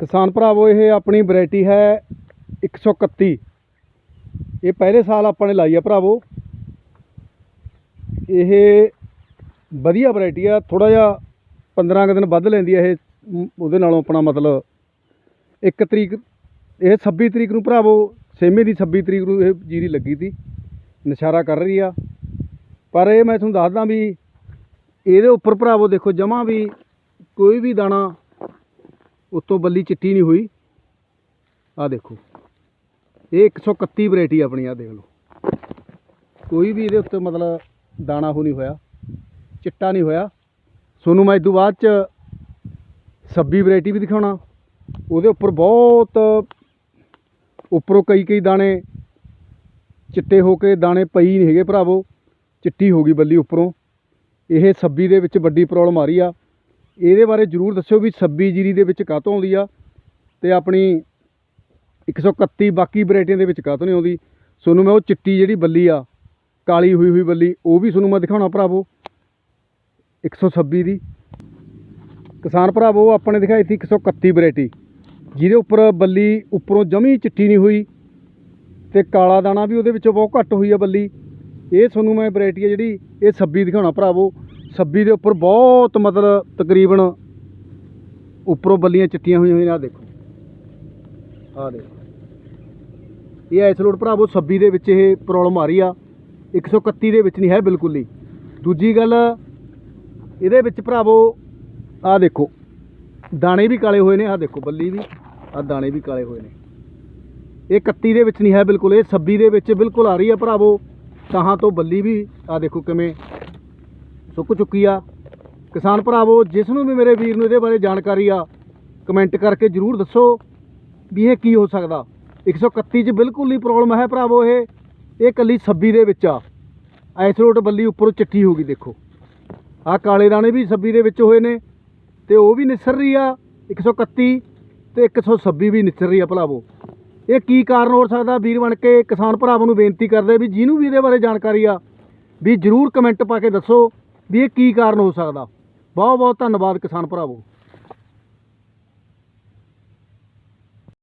ਕਿਸਾਨ ਭਰਾਵੋ, ਇਹ ਆਪਣੀ ਵੈਰਾਈਟੀ ਹੈ 131 ਇਹ ਪਹਿਲੇ ਸਾਲ ਆਪਾਂ ਨੇ ਲਾਈ ਆ ਭਰਾਵੋ। ਇਹ ਵਧੀਆ ਵੈਰਾਈਟੀ ਆ ਥੋੜਾ ਜਿਹਾ 15 ਕੁ ਦਿਨ ਵੱਧ ਲੈਂਦੀ ਆ ਇਹ ਉਹਦੇ ਨਾਲੋਂ ਆਪਣਾ ਮਤਲਬ 1 ਤਰੀਕ, ਇਹ 26 ਤਰੀਕ ਨੂੰ ਭਰਾਵੋ, ਛੇਵੇਂ ਦੀ 26 ਤਰੀਕ ਨੂੰ ਇਹ ਜੀਰੀ ਲੱਗੀ ਤੀ ਨਸ਼ਾਰਾ ਕਰ ਰਹੀ ਆ। ਪਰ ਇਹ ਮੈਂ ਤੁਹਾਨੂੰ ਦੱਸਦਾ ਵੀ ਇਹਦੇ ਉੱਪਰ ਭਰਾਵੋ ਦੇਖੋ ਜਮਾਂ ਵੀ ਕੋਈ ਵੀ ਦਾਣਾ ਉੱਤੋਂ ਬੱਲੀ ਚਿੱਟੀ ਨਹੀਂ ਹੋਈ। ਆ ਦੇਖੋ। ਇਹ 131 ਵੈਰਾਈਟੀ ਆਪਣੀ ਆ ਦੇਖ ਲਓ। ਕੋਈ ਵੀ ਇਹਦੇ ਉੱਤੇ ਮਤਲਬ ਦਾਣਾ ਹੋ ਨਹੀਂ ਹੋਇਆ, ਚਿੱਟਾ ਨਹੀਂ ਹੋਇਆ। ਤੁਹਾਨੂੰ ਮੈਂ ਇਦੋਂ ਬਾਅਦ ਚ 26 ਵੈਰਾਈਟੀ ਵੀ ਦਿਖਾਉਣਾ। ਉਹਦੇ ਉੱਪਰ ਬਹੁਤ ਉੱਪਰੋਂ ਕਈ ਕਈ ਦਾਣੇ ਚਿੱਟੇ ਹੋ ਕੇ ਦਾਣੇ ਪਈ ਨਹੀਂ ਹੈਗੇ ਭਰਾਵੋ। ਚਿੱਟੀ ਹੋ ਗਈ ਬੱਲੀ ਉੱਪਰੋਂ। ਇਹ 26 ਦੇ ਵਿੱਚ ਵੱਡੀ ਪ੍ਰੋਬਲਮ ਆ ਰਹੀ ਆ। ਇਹਦੇ ਬਾਰੇ ਜਰੂਰ ਦੱਸਿਓ ਵੀ 26 ਜੀਰੀ ਦੇ ਵਿੱਚ ਕਾਹਤੋਂ ਆਉਂਦੀ ਆ ਤੇ ਆਪਣੀ 131 ਬਾਕੀ ਵੈਰਾਈਟੀਆਂ ਦੇ ਵਿੱਚ ਕਾਹਤੋਂ ਨਹੀਂ ਆਉਂਦੀ। ਤੁਹਾਨੂੰ ਮੈਂ ਉਹ ਚਿੱਟੀ ਜਿਹੜੀ ਬੱਲੀ ਆ, ਕਾਲੀ ਹੋਈ ਹੋਈ ਬੱਲੀ, ਉਹ ਵੀ ਤੁਹਾਨੂੰ ਮੈਂ ਦਿਖਾਉਣਾ ਭਰਾਵੋ। 126 ਦੀ। ਕਿਸਾਨ ਭਰਾਵੋ ਆਪਣੇ ਦਿਖਾਈ ਸੀ 131 ਵੈਰਾਈਟੀ। ਜਿਹਦੇ ਉੱਪਰ ਬੱਲੀ ਉੱਪਰੋਂ ਜਮੀ ਚਿੱਟੀ ਨਹੀਂ ਹੋਈ ਤੇ ਕਾਲਾ ਦਾਣਾ ਵੀ ਉਹਦੇ ਵਿੱਚੋਂ ਬਹੁਤ ਘੱਟ ਹੋਈ ਆ ਬੱਲੀ। ਇਹ ਤੁਹਾਨੂੰ ਮੈਂ ਵੈਰਾਈਟੀ ਆ ਜਿਹੜੀ, ਇਹ 26 ਦਿਖਾਉਣਾ ਭਰਾਵੋ। 26 ਦੇ ਉੱਪਰ ਬਹੁਤ ਮਤਲਬ ਤਕਰੀਬਨ ਉੱਪਰੋਂ ਬੱਲੀਆਂ ਚਿੱਟੀਆਂ ਹੋਈਆਂ ਹੋਈਆਂ ਆ ਦੇਖੋ। ਆ ਦੇਖੋ। ਇਹ ਐਸਲੋਡ ਭਰਾਵੋ 26 ਦੇ ਵਿੱਚ ਇਹ ਪ੍ਰੋਬਲਮ ਆ ਰਹੀ ਆ। 131 ਦੇ ਵਿੱਚ ਨਹੀਂ ਹੈ ਬਿਲਕੁਲ ਹੀ। ਦੂਜੀ ਗੱਲ, ਇਹਦੇ ਵਿੱਚ ਭਰਾਵੋ ਆ ਦੇਖੋ। ਦਾਣੇ ਵੀ ਕਾਲੇ ਹੋਏ ਨੇ ਆ ਦੇਖੋ ਬੱਲੀ ਵੀ ਆ ਦਾਣੇ ਵੀ ਕਾਲੇ ਹੋਏ ਨੇ। ਇਹ 31 ਦੇ ਵਿੱਚ ਨਹੀਂ ਹੈ ਬਿਲਕੁਲ, ਇਹ 26 ਦੇ ਵਿੱਚ ਬਿਲਕੁਲ ਆ ਰਹੀ ਆ ਭਰਾਵੋ। ਤਾਹਾਂ ਤੋਂ ਬੱਲੀ ਵੀ ਆ ਦੇਖੋ ਕਿਵੇਂ ਸੁੱਕ ਚੁੱਕੀ ਆ। ਕਿਸਾਨ ਭਰਾਵੋ, ਜਿਸ ਨੂੰ ਵੀ ਮੇਰੇ ਵੀਰ ਨੂੰ ਇਹਦੇ ਬਾਰੇ ਜਾਣਕਾਰੀ ਆ ਕਮੈਂਟ ਕਰਕੇ ਜਰੂਰ ਦੱਸੋ ਵੀ ਇਹ ਕੀ ਹੋ ਸਕਦਾ। 131 ਚ ਬਿਲਕੁਲ ਹੀ ਪ੍ਰੋਬਲਮ ਹੈ ਭਰਾਵੋ ਇਹ। ਇਹ ਕੱਲੀ 26 ਦੇ ਵਿੱਚ ਆ। ਐਸਰੋਟ ਬੱਲੀ ਉੱਪਰੋਂ ਚਿੱਟੀ ਹੋ ਗਈ, ਦੇਖੋ। ਆ ਕਾਲੇ ਦਾਣੇ ਵੀ 26 ਦੇ ਵਿੱਚ ਹੋਏ ਨੇ ਤੇ ਉਹ ਵੀ ਨਿਸਰ ਰਹੀ ਆ 131 ਤੇ 126 ਵੀ ਨਿਸਰ ਰਹੀ ਆ ਭਰਾਵੋ। ਇਹ ਕੀ ਕਾਰਨ ਹੋ ਸਕਦਾ ਵੀਰ ਬਣ ਕੇ? ਕਿਸਾਨ ਭਰਾਵਾਂ ਨੂੰ ਬੇਨਤੀ ਕਰਦੇ ਵੀ ਜਿਹਨੂੰ ਵੀ ਇਹਦੇ ਬਾਰੇ ਜਾਣਕਾਰੀ ਆ, ਵੀ ਜਰੂਰ ਕਮੈਂਟ ਪਾ ਕੇ ਦੱਸੋ। ਵੀ ਇਹ ਕੀ ਕਾਰਨ ਹੋ ਸਕਦਾ? ਬਹੁਤ ਬਹੁਤ ਧੰਨਵਾਦ ਕਿਸਾਨ ਭਰਾਵੋ।